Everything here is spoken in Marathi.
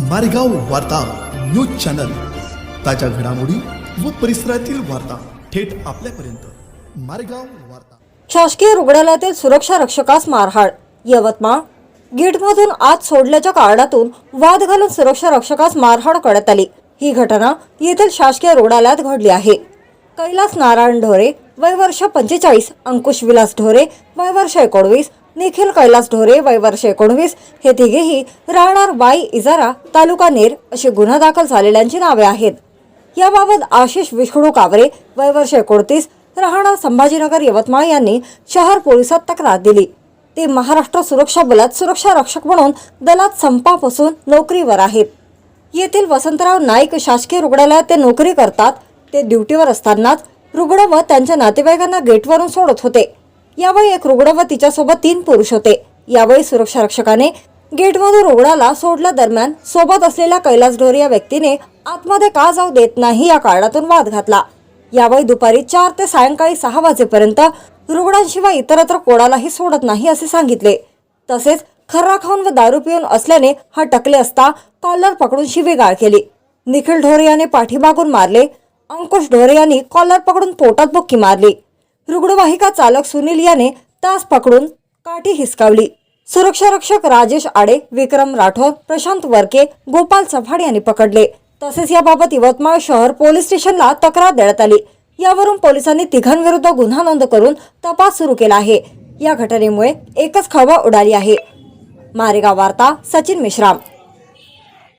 मारेगाव वार्ता न्यूज चॅनल. ताज्या घडामोडी व परिसरातील वार्ता थेट आपल्यापर्यंत. मारेगाव वार्ता. शासकीय रुग्णालयातील सुरक्षा रक्षकास मारहाण. यवतमाळ. गेटमधून आत सोडल्याच्या कारणातून वाद घालून सुरक्षा रक्षकास मारहाण करण्यात आली. ही घटना येथील शासकीय रुग्णालयात घडली आहे. कैलास नारायण ढोरे वय वर्ष पंचेचाळीस. अंकुश विलास ढोरे वय वर्ष एकोणवीस. निखिल कैलास ढोरे वय वर्ष एकोणवीस हे तिघेही राहणार वाई इजारा तालुका नेर असे गुन्हा दाखल झालेल्यांची नावे आहेत. याबाबत आशिष विष्णू कावरे वय वर्ष एकोणतीस राहणार संभाजीनगर यवतमाळ यांनी शहर पोलिसात तक्रार दिली. ते महाराष्ट्र सुरक्षा बलात सुरक्षा रक्षक म्हणून दलात संपापासून नोकरीवर आहेत. येथील वसंतराव नाईक शासकीय रुग्णालयात ते नोकरी करतात. ते ड्युटीवर असतानाच रुग्ण व त्यांच्या नातेवाईकांना गेटवरून सोडत होते. यावेळी एक रुग्ण व तिच्यासोबत तीन पुरुष होते. यावेळी सुरक्षा रक्षकाने गेटमधून रुग्णाला सोडल्या दरम्यान सोबत असलेल्या कैलास ढोर या व्यक्तीने आतमध्ये का जाऊ देत नाही या कारणातून वाद घातला. यावेळी दुपारी चार ते सायंकाळी सहा वाजेपर्यंत रुग्णांशिवाय इतरत्र कोणालाही सोडत नाही असे सांगितले. तसेच खर्रा खाऊन व दारू पिऊन असल्याने हा टकले असता कॉलर पकडून शिवेगाळ केली. निखिल ढोरे याने पाठीमागून मारले. अंकुश ढोरे यांनी कॉलर पकडून पोटात बुक्की मारली. रुग्णवाहिका चालक सुनील याने तास पकडून काठी हिसकावली. सुरक्षा रक्षक राजेश आडे विक्रम राठोड प्रशांत वरके गोपाल चव्हाण यांनी पकडले. तसेच याबाबत यवतमाळ शहर पोलीस स्टेशनला तक्रार देण्यात आली. यावरून पोलिसांनी तिघांविरुद्ध गुन्हा नोंद करून तपास सुरू केला आहे. या घटनेमुळे एकच खळबळ उडाली आहे. मारेगाव वार्ता सचिन मेश्राम.